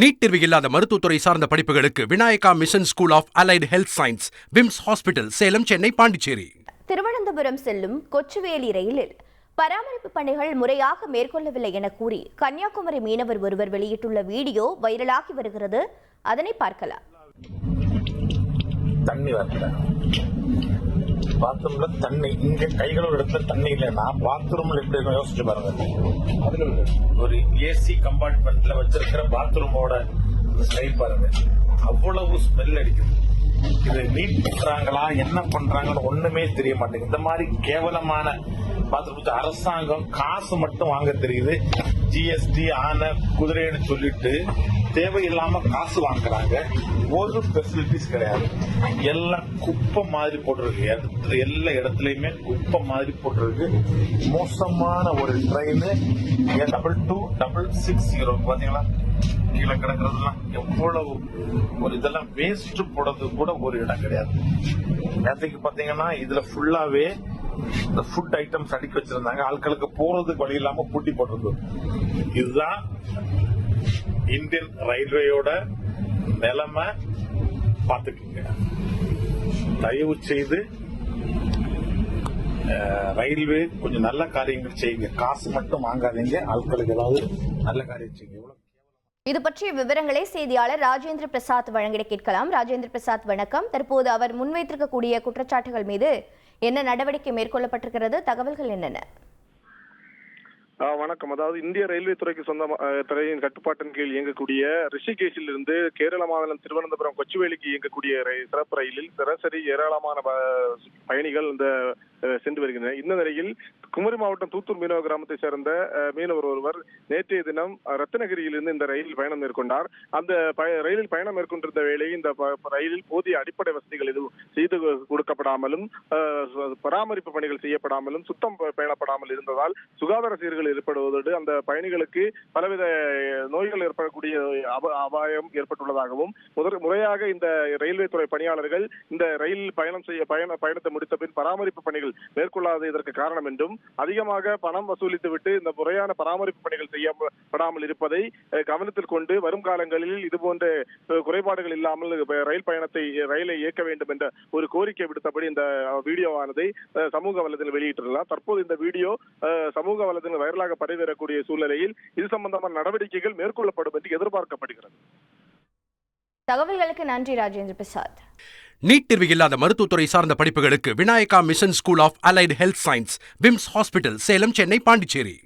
NEET தேர்வு இல்லாத மருத்துவத்துறை சார்ந்த படிப்புகளுக்கு Vinayaka mission school of allied health science VIMS hospital Salem Chennai Pondicherry. Thiruvananthapuram செல்லும் கொச்சுவேலி ரயிலில் பராமரிப்பு பணிகள் முறையாக மேற்கொள்ளவில்லை என கூறி கன்னியாகுமரி மீனவர் ஒருவர் வெளியிட்டுள்ள வீடியோ வைரலாகி வருகிறது. அதனை பார்க்கலாம். தண்ணி வரல பாத்ரூம்ல தண்ணி இங்க கைகளோட இடத்துல தண்ணி இல்லைன்னா பாத்ரூம்ல எப்படி இருக்கும் யோசிச்சு பாருங்க. ஒரு ஏசி கம்பார்ட்மெண்ட்ல வச்சிருக்கிற பாத்ரூமோட ஸ்டைல் பாருங்க. அவ்வளவு ஸ்மெல் அடிக்குது. இது நீட் பண்றாங்களா என்ன பண்றாங்கன்னு ஒண்ணுமே தெரிய மாட்டேங்குது. இந்த மாதிரி கேவலமான பாத்ரூம் அரசாங்கம் காசு மட்டும் வாங்க தெரியுது. ஜிஎஸ்டி ஆன குதிரைன்னு சொல்லிட்டு தேவையில்லாம காசு வாங்குறாங்க. ஒரு பெசிலிட்டிஸ் கிடையாது. எல்லாம் குப்பை மாதிரி போட்டிருக்கு. எந்த- எல்லா இடத்துலயுமே குப்பை மாதிரி போட்டிருக்கு. மோசமான ஒரு train double two double six zero பாத்தீங்களா? கீழே கிடக்கிறதுலாம் எவ்வளவு ஒரு இதெல்லாம் வேஸ்ட் போடுறது கூட ஒரு இடம் கிடையாது. நேற்றுக்கு பாத்தீங்கன்னா இதுல ஃபுல்லாவே இந்த ஃபுட் ஐட்டம்ஸ் அடுக்கி வச்சிருந்தாங்க. ஆட்களுக்கு போறதுக்கு வழி இல்லாம பூட்டி போட்டிருந்தது. இதுதான் இந்தியன் ரயில்வேயோட நிலைமை பார்த்துக்கோங்க. தயவு செய்து ரயில்வே கொஞ்சம் நல்ல காரியங்கள் செய்யுங்க. காசு மட்டும் வாங்காதீங்க. ஆட்களுக்கு ஏதாவது நல்ல காரியம் செய்யுங்க. இது பற்றிய விவரங்களை செய்தியாளர் ராஜேந்திர பிரசாத் வழங்கிட கேட்கலாம். ராஜேந்திர பிரசாத் வணக்கம். தற்போது அவர் முன்வைத்திருக்கக்கூடிய குற்றச்சாட்டுகள் மீது என்ன நடவடிக்கை மேற்கொள்ளப்பட்டிருக்கிறது? தகவல்கள் என்னென்ன? வணக்கம். அதாவது இந்திய ரயில்வே துறைக்கு சொந்த துறையின் கட்டுப்பாட்டின் கீழ் இயங்கக்கூடிய ரிஷிகேஷில் இருந்து கேரள மாநிலம் திருவனந்தபுரம் கொச்சுவேலிக்கு இயங்கக்கூடிய சிறப்பு ரயிலில் சராசரி ஏராளமான பயணிகள் இந்த சென்று வருகின்றனர். இந்த நிலையில் குமரி மாவட்டம் தூத்தூர் மீனவ கிராமத்தை சேர்ந்த மீனவர் ஒருவர் நேற்றைய தினம் ரத்னகிரியிலிருந்து இந்த ரயிலில் பயணம் மேற்கொண்டார். அந்த ரயிலில் பயணம் மேற்கொண்டிருந்த வேளையில் இந்த ரயிலில் போதிய அடிப்படை வசதிகள் எதுவும் செய்து கொடுக்கப்படாமலும் பராமரிப்பு பணிகள் செய்யப்படாமலும் சுத்தம் பேணப்படாமல் இருந்ததால் சுகாதார சீர்கள் ஏற்படுவதோடு அந்த பயணிகளுக்கு பலவித நோய்கள் ஏற்படக்கூடிய அபாயம் ஏற்பட்டுள்ளதாகவும் முதல் முறையாக இந்த ரயில்வே துறை பணியாளர்கள் இந்த ரயில் பயணம் செய்ய பயண பயணத்தை முடித்த பின் பராமரிப்பு பணிகள் மேற்கொள்ளாத இதற்கு காரணம் என்றும் அதிகமாக பணம் வசூலித்து விட்டு இந்த முறையான பராமரிப்பு பணிகள் செய்யப்படாமல் இருப்பதை கவனத்தில் கொண்டு வரும் காலங்களில் இதுபோன்ற குறைபாடுகள் இல்லாமல் ரயில் பயணத்தை ரயிலை இயக்க வேண்டும் என்ற ஒரு கோரிக்கை விடுத்தபடி இந்த வீடியோவானதை சமூக வலைதளத்தில் வெளியிட்டிருந்தார் தற்போது இந்த வீடியோ சமூக வலைதளத்தில் வைரலாக பரவி வரக்கூடிய சூழ்நிலையில் இது சம்பந்தமான நடவடிக்கைகள் மேற்கொள்ளப்படும் என்று எதிர்பார்க்கப்படுகிறது. தகவல்களுக்கு நன்றி ராஜேந்திர பிரசாத். நீட் தேர்வு இல்லாத மருத்துவத்துறை சார்ந்த படிப்புகளுக்கு Vinayaka mission school of allied health science VIMS hospital Salem Chennai Pondicherry.